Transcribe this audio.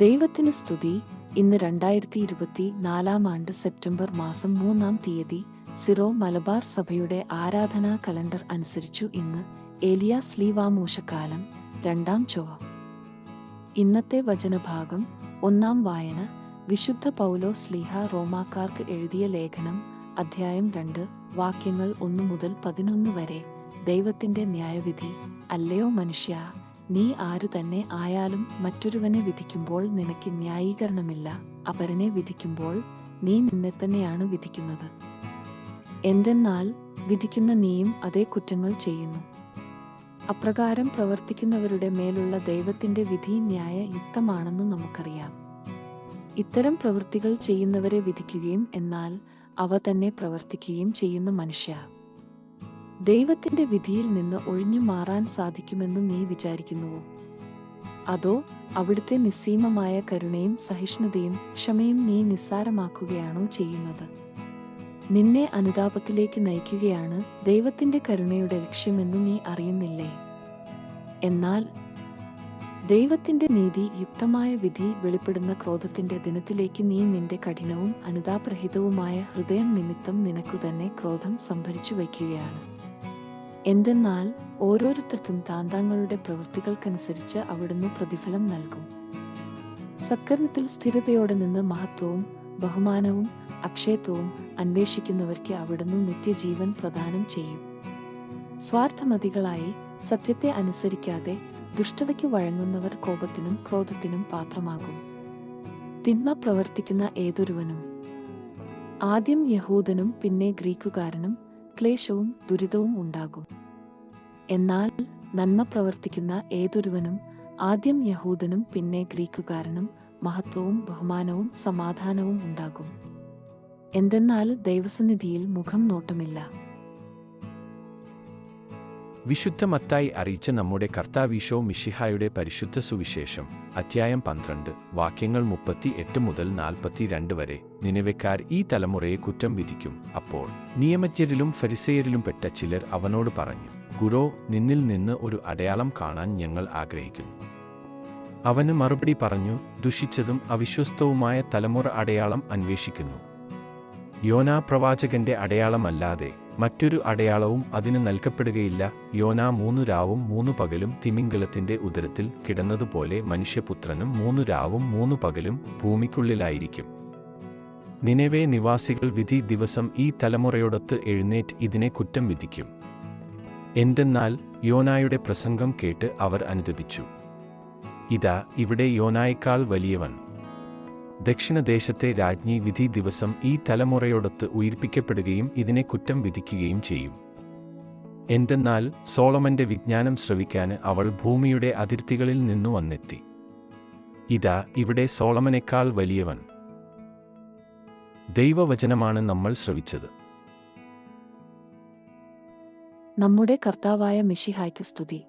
ദൈവത്തിന് സ്തുതി. ഇന്ന് രണ്ടായിരത്തി ഇരുപത്തി നാലാം ആണ്ട് സെപ്റ്റംബർ മാസം മൂന്നാം തീയതി സിറോ മലബാർ സഭയുടെ ആരാധനാ കലണ്ടർ അനുസരിച്ചു ഇന്ന് ഏലിയ സ്ലീവാമൂശക്കാലം രണ്ടാം ചൊവ്വ. ഇന്നത്തെ വചനഭാഗം ഒന്നാം വായന വിശുദ്ധ പൗലോ സ്ലീഹ റോമാക്കാർക്ക് എഴുതിയ ലേഖനം അധ്യായം രണ്ട് വാക്യങ്ങൾ ഒന്നു മുതൽ പതിനൊന്ന് വരെ ദൈവത്തിന്റെ ന്യായവിധി. അല്ലയോ മനുഷ്യ? നീ ആരു തന്നെ ആയാലും മറ്റൊരുവനെ വിധിക്കുമ്പോൾ നിനക്ക് ന്യായീകരണമില്ല. അപരനെ വിധിക്കുമ്പോൾ നീ നിന്നെ തന്നെയാണ് വിധിക്കുന്നത്. എന്തെന്നാൽ വിധിക്കുന്ന നീയും അതേ കുറ്റങ്ങൾ ചെയ്യുന്നു. അപ്രകാരം പ്രവർത്തിക്കുന്നവരുടെ മേലുള്ള ദൈവത്തിന്റെ വിധി ന്യായ യുക്തമാണെന്ന് നമുക്കറിയാം. ഇത്തരം പ്രവൃത്തികൾ ചെയ്യുന്നവരെ വിധിക്കുകയും എന്നാൽ അവ തന്നെ പ്രവർത്തിക്കുകയും ചെയ്യുന്ന മനുഷ്യ. ദൈവത്തിന്റെ വിധിയിൽ നിന്ന് ഒഴിഞ്ഞു മാറാൻ സാധിക്കുമെന്ന് നീ വിചാരിക്കുന്നുവോ? അതോ അവിടുത്തെ നിസ്സീമമായ കരുണയും സഹിഷ്ണുതയും ക്ഷമയും നീ നിസ്സാരമാക്കുകയാണോ ചെയ്യുന്നത്? നിന്നെ അനുതാപത്തിലേക്ക് നയിക്കുകയാണ് ദൈവത്തിന്റെ കരുണയുടെ ലക്ഷ്യമെന്ന് നീ അറിയുന്നില്ലേ? എന്നാൽ ദൈവത്തിന്റെ നീതി യുക്തമായ വിധി വെളിപ്പെടുന്ന ക്രോധത്തിന്റെ ദിനത്തിലേക്ക് നീ നിന്റെ കഠിനവും അനുതാപരഹിതവുമായ ഹൃദയം നിമിത്തം നിനക്കു തന്നെ ക്രോധം സംഭരിച്ചു വയ്ക്കുകയാണ്. എന്തെന്നാൽ ഓരോരുത്തർക്കും താന്താങ്ങളുടെ പ്രവൃത്തികൾക്കനുസരിച്ച് അവിടുന്ന് പ്രതിഫലം നൽകും. സത്കരണത്തിൽ സ്ഥിരതയോടെ നിന്ന് മഹത്വവും ബഹുമാനവും അക്ഷയത്വവും അന്വേഷിക്കുന്നവർക്ക് അവിടുന്ന് നിത്യജീവൻ പ്രദാനം ചെയ്യും. സ്വാർത്ഥമതികളായി സത്യത്തെ അനുസരിക്കാതെ ദുഷ്ടതയ്ക്ക് വഴങ്ങുന്നവർ കോപത്തിനും ക്രോധത്തിനും പാത്രമാകും. തിന്മ പ്രവർത്തിക്കുന്ന ഏതൊരുവനും. ആദ്യം യഹൂദനും പിന്നെ ഗ്രീക്കുകാരനും ക്ലേശവും ദുരിതവും ഉണ്ടാകും. എന്നാൽ നന്മ പ്രവർത്തിക്കുന്ന ഏതൊരുവനും ആദ്യം യഹൂദനും പിന്നെ ഗ്രീക്കുകാരനും മഹത്വവും ബഹുമാനവും സമാധാനവും ഉണ്ടാകും. എന്തെന്നാൽ ദൈവസന്നിധിയിൽ മുഖം നോട്ടമില്ല. വിശുദ്ധ മത്തായി അറിയിച്ച നമ്മുടെ കർത്താവീശോ മിഷിഹായുടെ പരിശുദ്ധ സുവിശേഷം അധ്യായം പന്ത്രണ്ട് വാക്യങ്ങൾ മുപ്പത്തി എട്ട് മുതൽ നാൽപ്പത്തിരണ്ട് വരെ. നിലവെക്കാർ ഈ തലമുറയെ കുറ്റം വിധിക്കും. അപ്പോൾ നിയമജ്ഞരിലും ഫരിസയരിലും പെട്ട ചിലർ അവനോട് പറഞ്ഞു ഗുരോ നിന്നിൽ നിന്ന് ഒരു അടയാളം കാണാൻ ഞങ്ങൾ ആഗ്രഹിക്കുന്നു. അവന് മറുപടി പറഞ്ഞു ദുഷിച്ചതും അവിശ്വസ്തവുമായ തലമുറ അടയാളം അന്വേഷിക്കുന്നു. യോനാ പ്രവാചകന്റെ അടയാളമല്ലാതെ മറ്റൊരു അടയാളവും അതിന് നൽകപ്പെടുകയില്ല. യോനാ മൂന്നു രാവും മൂന്നു പകലും തിമിംഗലത്തിന്റെ ഉദരത്തിൽ കിടന്നതുപോലെ മനുഷ്യപുത്രനും മൂന്നു രാവും മൂന്നു പകലും ഭൂമിക്കുള്ളിലായിരിക്കും. നിലവേ നിവാസികൾ വിധി ദിവസം ഈ തലമുറയോടൊത്ത് എഴുന്നേറ്റ് ഇതിനെ കുറ്റം വിധിക്കും. എന്തെന്നാൽ യോനായുടെ പ്രസംഗം കേട്ട് അവർ അനുദപിച്ചു. ഇതാ ഇവിടെ യോനായേക്കാൾ വലിയവൻ. ദക്ഷിണദേശത്തെ രാജ്ഞി വിധി ദിവസം ഈ തലമുറയോടൊത്ത് ഉയിർപ്പിക്കപ്പെടുകയും ഇതിനെ കുറ്റം വിധിക്കുകയും ചെയ്യും. എന്തെന്നാൽ സോളമന്റെ വിജ്ഞാനം ശ്രവിക്കാൻ അവൾ ഭൂമിയുടെ അതിർത്തികളിൽ നിന്നു വന്നെത്തി. ഇതാ ഇവിടെ സോളമനേക്കാൾ വലിയവൻ. ദൈവവചനമാണ് നമ്മൾ ശ്രവിച്ചത്. നമ്മുടെ കർത്താവായ മിഷിഹായ്ക്ക് സ്തുതി.